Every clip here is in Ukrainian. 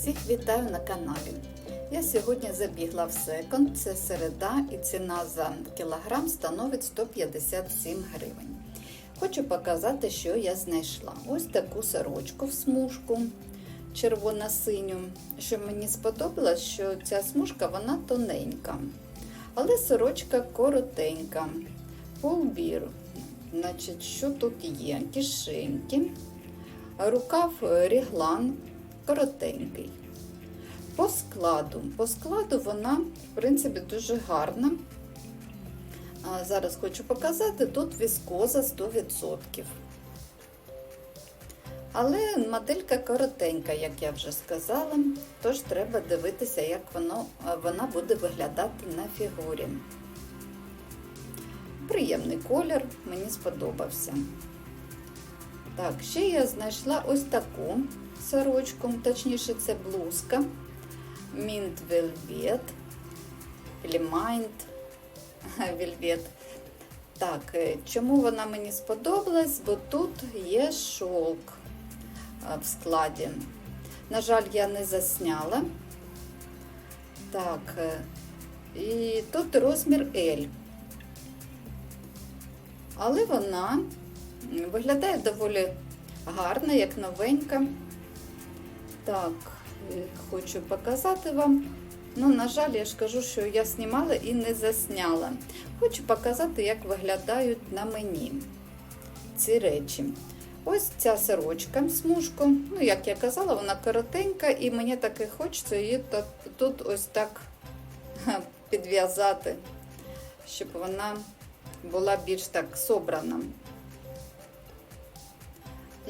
Всіх вітаю на каналі. Я сьогодні забігла в секонд, це середа і ціна за кілограм становить 157 гривень. Хочу показати, що я знайшла. Ось таку сорочку в смужку червоно-синю. Що мені сподобалось, що ця смужка вона тоненька, але сорочка коротенька. Полбір. Значить, що тут є? Кишеньки, рукав ріглан коротенький. По складу. По складу вона, в принципі, дуже гарна. Зараз хочу показати, тут віскоза 100%. Але моделька коротенька, як я вже сказала, тож треба дивитися, як воно, вона буде виглядати на фігурі. Приємний колір, мені сподобався. Так, ще я знайшла ось таку сорочку, точніше, це блузка Mint Velvet, Mind Velvet. Так, чому вона мені сподобалась? Бо тут є шовк в складі. На жаль, я не засняла. Так, і тут розмір L. Але вона виглядає доволі гарно, як новенька. Так, хочу показати вам. Ну, на жаль, я ж кажу, що я знімала і не засняла. Хочу показати, як виглядають на мені ці речі. Ось ця сорочка смужку. Ну, як я казала, вона коротенька, і мені таки хочеться її тут ось так підв'язати, щоб вона була більш так собрана.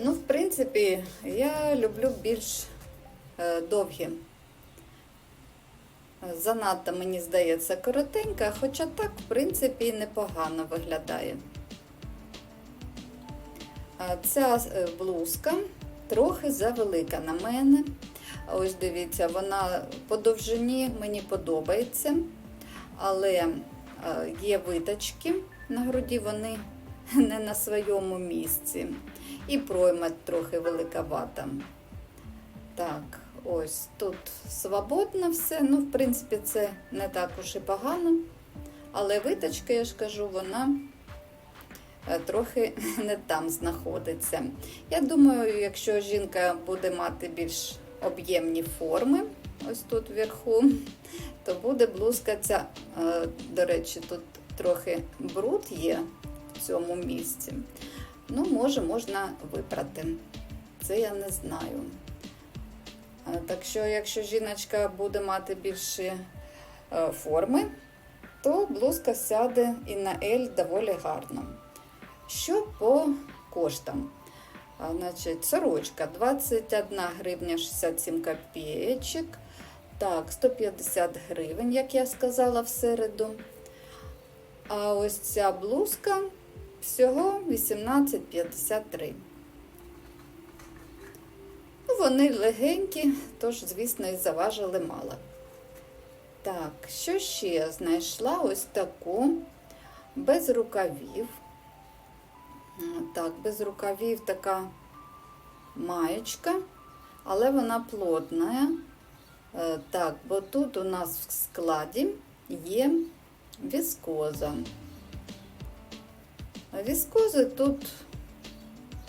Ну, в принципі, я люблю більш е, довгі. Занадто, мені здається, коротенька, хоча так, в принципі, непогано виглядає. Ця блузка трохи завелика на мене. Ось дивіться, вона по довжині мені подобається, але є виточки на груді, вони не на своєму місці. І пройма трохи великовата. Так, ось тут свободно все. Ну, в принципі, це не так уж і погано. Але виточка, я ж кажу, вона трохи не там знаходиться. Я думаю, якщо жінка буде мати більш об'ємні форми, ось тут вверху, то буде блузка ця, до речі, тут трохи бруд є в цьому місці. Ну, може, можна випрати. Це я не знаю. Так що, якщо жіночка буде мати більші форми, то блузка сяде і на L доволі гарно. Що по коштам? Значить, Сорочка 21 гривня 67 копійочок. Так, 150 гривень, як я сказала в середу. А ось ця блузка всього 18,53. Вони легенькі, тож, звісно, і заважили мало. Так, що ще я знайшла? Ось таку без рукавів. Так, без рукавів така маєчка, але вона плотна. Так, бо тут у нас в складі є віскоза. Віскози тут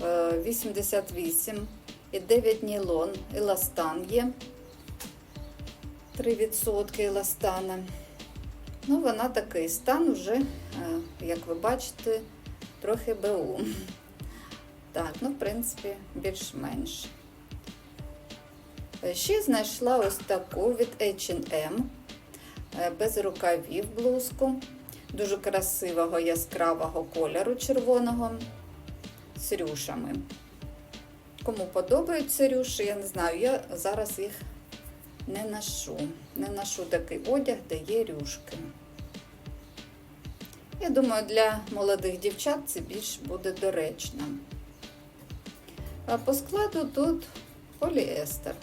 88 і 9 нілон, еластан є 3% еластана. Ну, вона такий стан вже, як ви бачите, трохи БУ. Так, ну, в принципі, більш-менш. Ще знайшла ось таку від H&M, без рукавів блузку, дуже красивого яскравого кольору червоного з рюшами. Кому подобаються рюші, я не знаю, я зараз їх не ношу. Не ношу такий одяг, де є рюшки. Я думаю, для молодих дівчат це більш буде доречно. А по складу тут поліестер.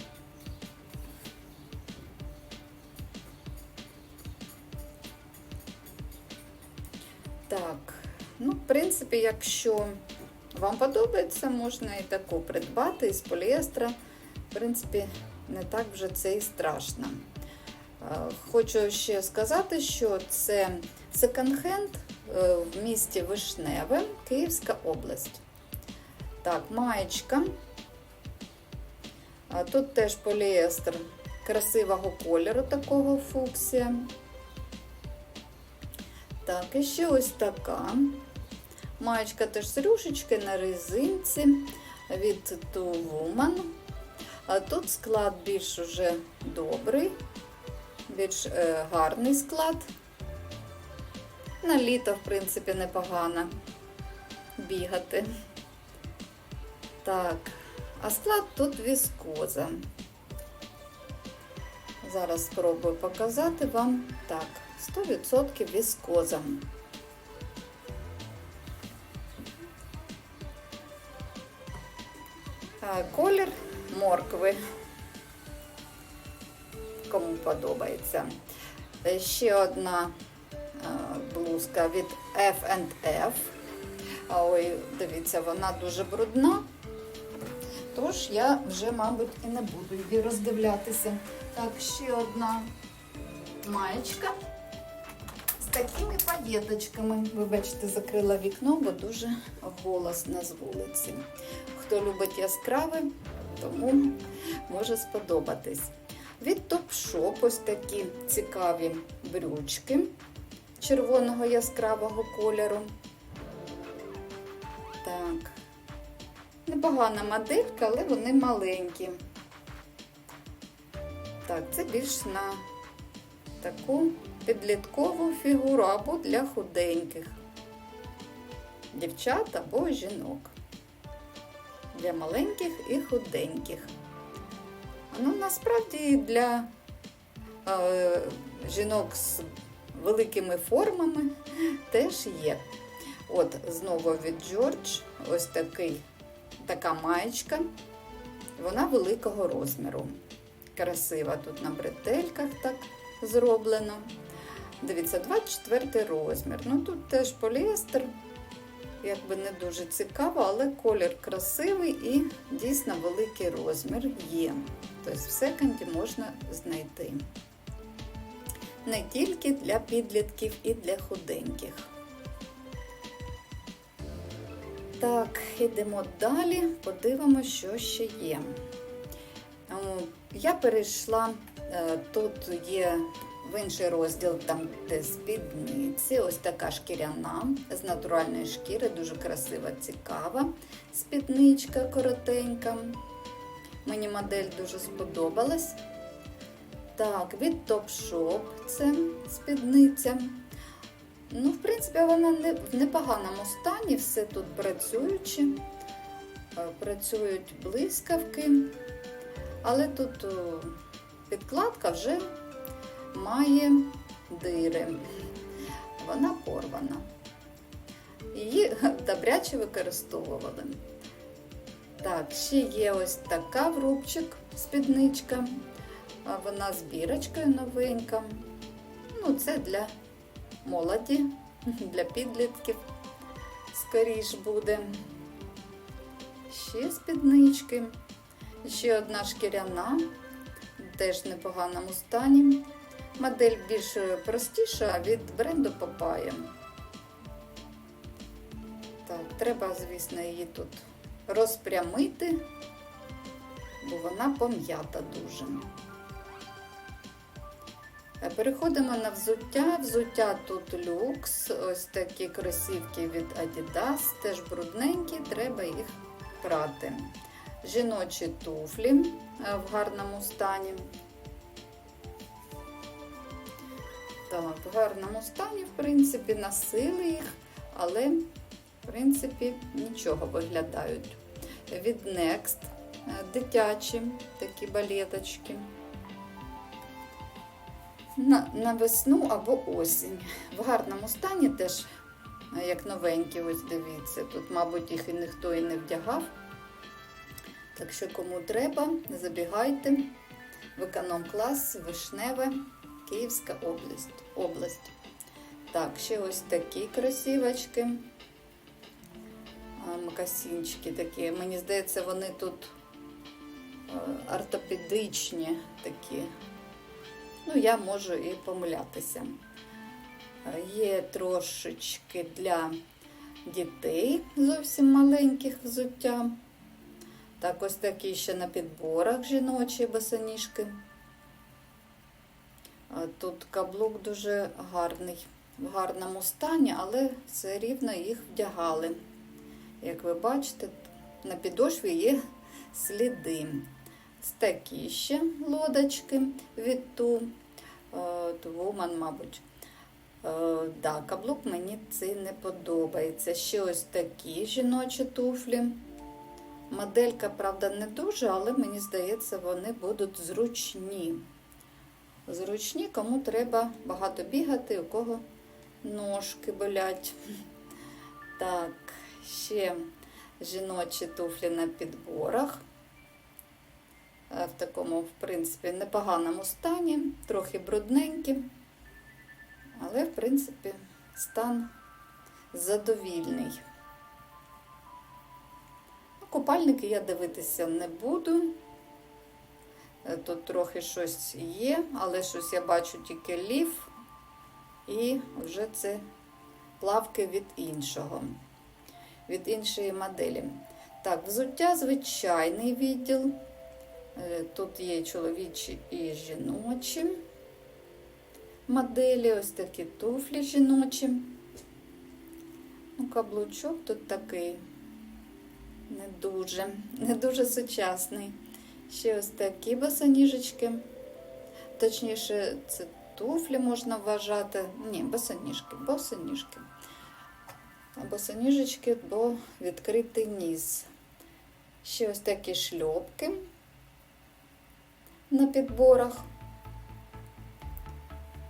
Так, ну, в принципі, якщо вам подобається, можна і таку придбати із поліестра. В принципі, не так вже це і страшно. Е, Хочу ще сказати, що це секонд-хенд е, в місті Вишневе, Київська область. Так, маєчка. Тут теж поліестер красивого кольору, такого фуксія. Так, і ще ось така. Маєчка теж з рюшечки на резинці від Two Woman. А тут склад більш уже добрий, більш е, гарний склад. На літо, в принципі, непогано бігати. Так, а склад тут віскоза. Зараз спробую показати вам так, 100% віскоза. Колір моркви. Кому подобається. Е, Ще одна блузка від F&F. Ой, дивіться, вона дуже брудна. Тож я вже, мабуть, і не буду її роздивлятися. Так, ще одна маєчка з такими паєточками. Вибачте, закрила вікно, бо дуже голосно з вулиці. Хто любить яскраве, тому може сподобатись. Від Topshop ось такі цікаві брючки червоного яскравого кольору. Так. Непогана моделька, але вони маленькі. Так, це більш на таку підліткову фігуру або для худеньких дівчат або жінок. Для маленьких і худеньких. Ну, насправді для е, жінок з великими формами теж є. От, знову від George ось такий, така маєчка. Вона великого розміру. Красива тут на бретельках так зроблено. Дивіться, 24 розмір. Ну тут теж поліестер, якби не дуже цікаво, але колір красивий і дійсно великий розмір є. Тобто в секонді можна знайти. Не тільки для підлітків і для худеньких. Так, йдемо далі, подивимося, що ще є. Е, Я перейшла, е, тут є в інший розділ, там де спідниці, ось така шкіряна з натуральної шкіри, дуже красива, цікава спідничка коротенька. Мені модель дуже сподобалась. Так, від Topshop це спідниця. Ну, в принципі, вона не, в непоганому стані, все тут працюючи. Е, Працюють блискавки, але тут підкладка вже має дири. Вона порвана. Її добряче використовували. Так, ще є ось така в рубчик спідничка. Вона з бірочкою новенька. Ну, це для молоді, для підлітків скоріш буде. Ще спіднички. Ще одна шкіряна, теж в непоганому стані. Модель більш простіша від бренду Papaya. Так, треба, звісно, її тут розпрямити, бо вона пом'ята дуже. Е, Переходимо на взуття. Взуття тут люкс. Ось такі кросівки від Adidas, теж брудненькі, треба їх прати. Жіночі туфлі е, в гарному стані. Так, в гарному стані, в принципі, носили їх, але, в принципі, нічого виглядають. Від Next е, дитячі такі балеточки. На, на весну або осінь. В гарному стані теж, е, як новенькі, ось дивіться. Тут, мабуть, їх і ніхто і не вдягав. Так що, кому треба, забігайте в економ-клас Вишневе, Київська область. область. Так, ще ось такі красивочки. А, Макасинчики такі. Мені здається, вони тут е, ортопедичні такі. Ну, я можу і помилятися. Е, Є трошечки для дітей зовсім маленьких взуття. Так, ось такі ще на підборах жіночі босоніжки. А Тут каблук дуже гарний, в гарному стані, але все рівно їх вдягали. Як ви бачите, на підошві є сліди. Ось такі ще лодочки від ту, Woman, мабуть. Е, да, каблук мені цей не подобається. Ще ось такі жіночі туфлі. Моделька, правда, не дуже, але мені здається, вони будуть зручні. Зручні, кому треба багато бігати, у кого ножки болять. Так, ще жіночі туфлі на підборах. Е, В такому, в принципі, непоганому стані, трохи брудненькі. Але, в принципі, стан задовільний. Купальники я дивитися не буду. Е, Тут трохи щось є, але щось я бачу тільки лів, і вже це плавки від іншого, від іншої моделі. Так, взуття звичайний відділ. Е, Тут є чоловічі і жіночі моделі, ось такі туфлі жіночі. Ну, каблучок тут такий не дуже, не дуже сучасний. Ще ось такі босоніжечки. Точніше, це туфлі можна вважати. Ні, босоніжки, босоніжки. Босоніжечки, бо відкритий ніс. Ще ось такі шльопки на підборах.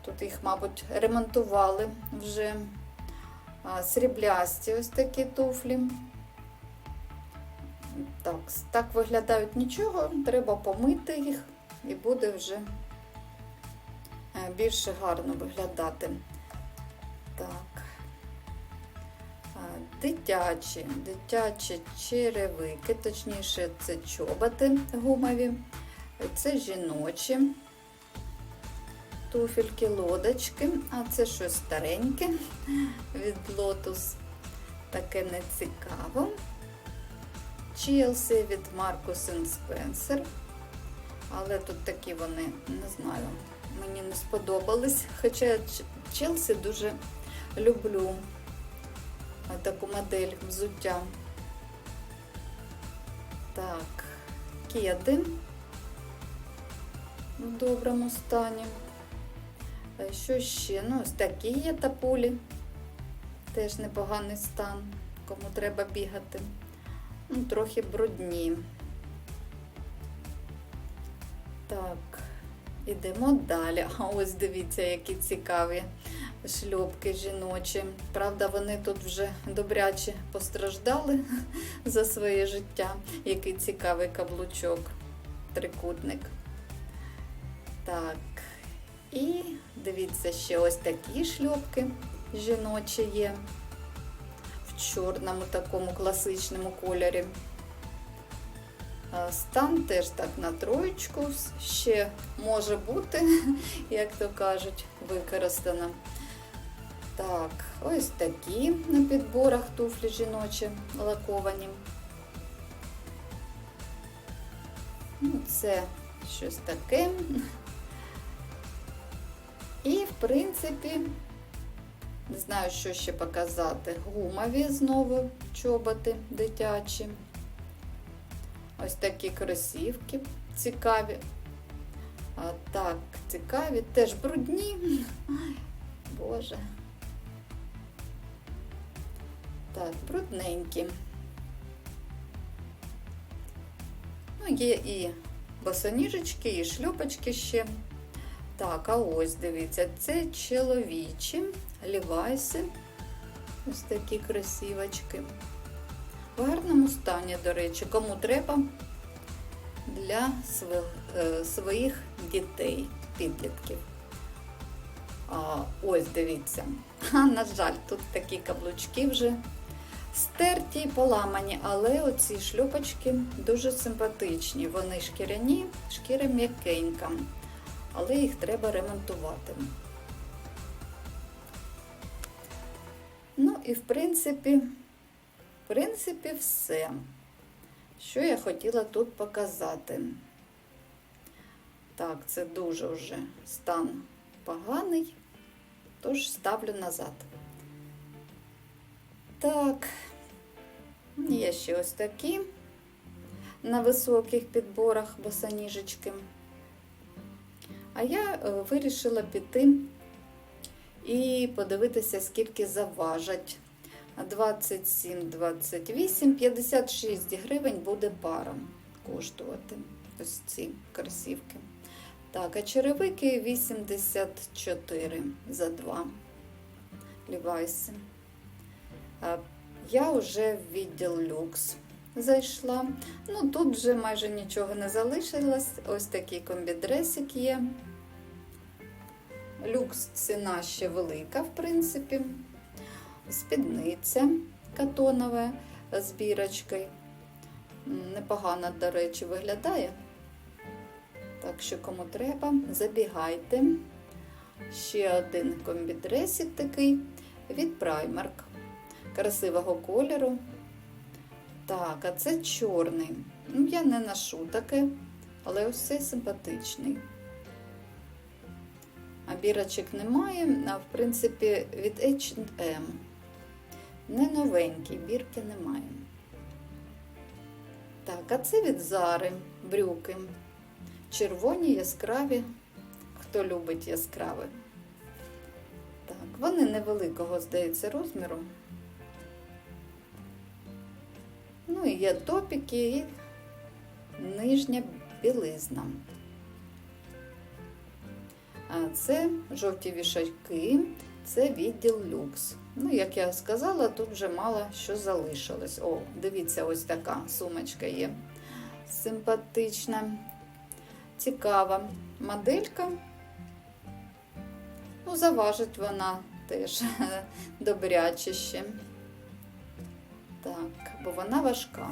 Тут їх, мабуть, ремонтували вже сріблясті ось такі туфлі. Так, так виглядають нічого, треба помити їх і буде вже е, більше гарно виглядати. Так. Дитячі, дитячі черевики, точніше, це чоботи гумові, це жіночі туфельки, лодочки, а це щось стареньке від Lotus. Таке не цікаво. Челсі від Marcus Spencer. Але тут такі вони, не знаю, мені не сподобались. Хоча Челсі дуже люблю таку модель взуття. Так, кеди в доброму стані. Е, Що ще? Ну, ось такі є таполі. Теж непоганий стан, кому треба бігати. Ну, трохи брудні. Так, ідемо далі. А ось дивіться, які цікаві шльопки жіночі. Правда, вони тут вже добряче постраждали за своє життя. Який цікавий каблучок, трикутник. Так. І дивіться, ще ось такі шльопки жіночі є чорному такому класичному кольорі. Стан теж так на троєчку ще може бути, як то кажуть, використано. Так, ось такі на підборах туфлі жіночі лаковані. Ну, Це щось таке. І, в принципі, не знаю, що ще показати. Гумові знову чоботи дитячі. Ось такі кросівки цікаві. А, так, цікаві, теж брудні. Ай, Боже. Так, брудненькі. Ну, є і босоніжечки, і шльопочки ще. Так, а ось дивіться, це чоловічі лівайси. Ось такі красивочки. В гарному стані, до речі, кому треба для е, своїх дітей, підлітків. А, Ось дивіться. А, на жаль, тут такі каблучки вже Стерті й поламані, але оці шлюпочки дуже симпатичні. Вони шкіряні, шкіра м'якенька, але їх треба ремонтувати. І в принципі, в принципі, все, що я хотіла тут показати. Так, це дуже вже стан поганий, тож ставлю назад. Так, є ще ось такі на високих підборах босоніжечки. А я е, вирішила піти і подивитися, скільки заважать. 27, 28, 56 гривень буде пара коштувати ось ці кросівки. Так, а черевики 84 за 2 лівайси. Я вже в відділ люкс зайшла. Ну, тут вже майже нічого не залишилось. Ось такий комбідресик є. Люкс ціна ще велика, в принципі. Спідниця катонова з бірочкою. Непогано, до речі, виглядає. Так що, кому треба, забігайте. Ще один комбідресик такий від Primark. Красивого кольору. Так, а це чорний. Ну, я не ношу таке, але ось цей симпатичний. А бірочок немає, а в принципі від H&M. Не новенькі, бірки немає. Так, а це від Зари брюки. Червоні, яскраві. Хто любить яскраві. Так, вони невеликого, здається, розміру. Ну і є топіки і нижня білизна. Це жовті вішаки, це відділ люкс. Ну, як я сказала, тут вже мало що залишилось. О, дивіться, ось така сумочка є. Симпатична, цікава моделька. Ну, заважить вона теж добряче ще. Так, бо вона важка.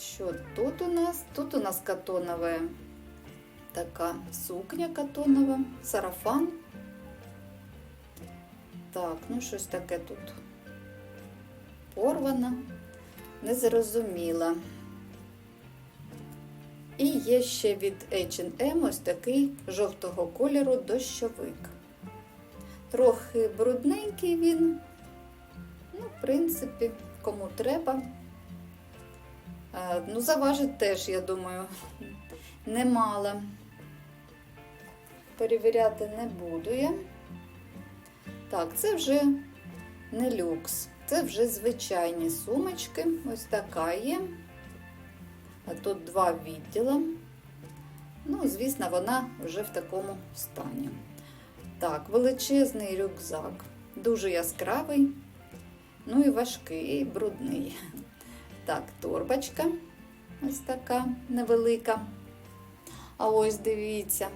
Що тут у нас? Тут у нас катонова така сукня катонова, сарафан. Так, ну щось таке тут порвано, незрозуміла. І є ще від H&M ось такий жовтого кольору дощовик. Трохи брудненький він, ну, в принципі, кому треба. Ну, заважить теж, я думаю, немало. Перевіряти не буду я. Так, це вже не люкс, це вже звичайні сумочки. Ось така є. А тут два відділа. Ну, звісно, вона вже в такому стані. Так, величезний рюкзак, дуже яскравий, ну і важкий, і брудний. Так, торбочка ось така невелика. А ось дивіться,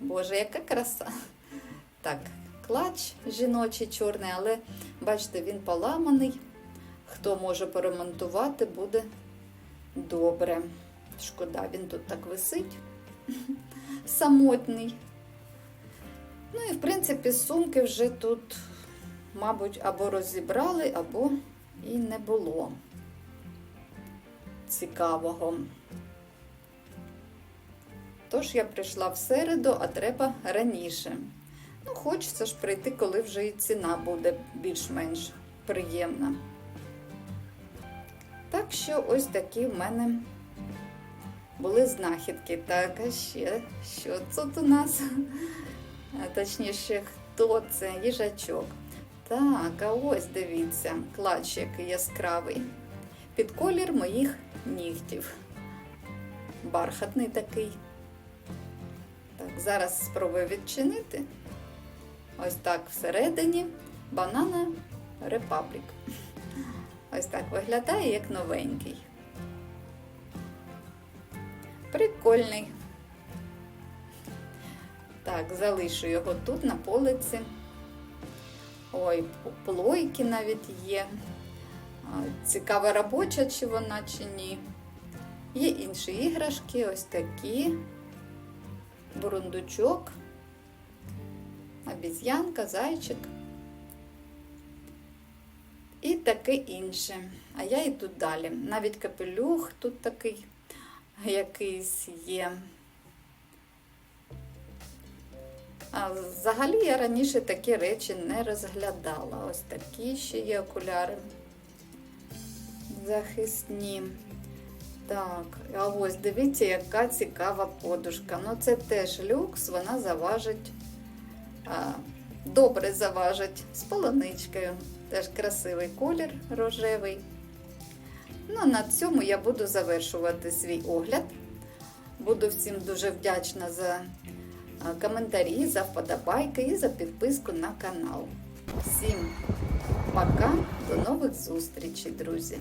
Боже, яка краса. Так, клач жіночий чорний, але бачите, він поламаний. Хто може поремонтувати, буде добре. Шкода, він тут так висить, самотний. Ну і, в принципі, сумки вже тут, мабуть, або розібрали, або і не було цікавого. Тож я прийшла в середу, а треба раніше. Ну, хочеться ж прийти, коли вже і ціна буде більш-менш приємна. Так що ось такі в мене були знахідки. Так, а ще що тут у нас? Точніше, хто це? Їжачок. Так, а ось дивіться, клач який яскравий. Під колір моїх нігтів. Бархатний такий. Так, зараз спробую відчинити. Ось так всередині банана Republic. Ось так виглядає, як новенький. Прикольний. Так, залишу його тут на полиці. Ой, плойки навіть є. цікава робоча, чи вона, чи ні. Є інші іграшки, ось такі. Бурундучок, обіз'янка, зайчик. І таке інше. А я йду далі. Навіть капелюх тут такий якийсь є. А взагалі я раніше такі речі не розглядала. Ось такі ще є окуляри. Захисні. Так, а ось дивіться, яка цікава подушка. Ну, це теж люкс, вона заважить, а, добре заважить з полоничкою. Теж красивий колір рожевий. Ну, на цьому я буду завершувати свій огляд. Буду всім дуже вдячна за коментарі, за вподобайки і за підписку на канал. Всім пока, до нових зустрічей, друзі!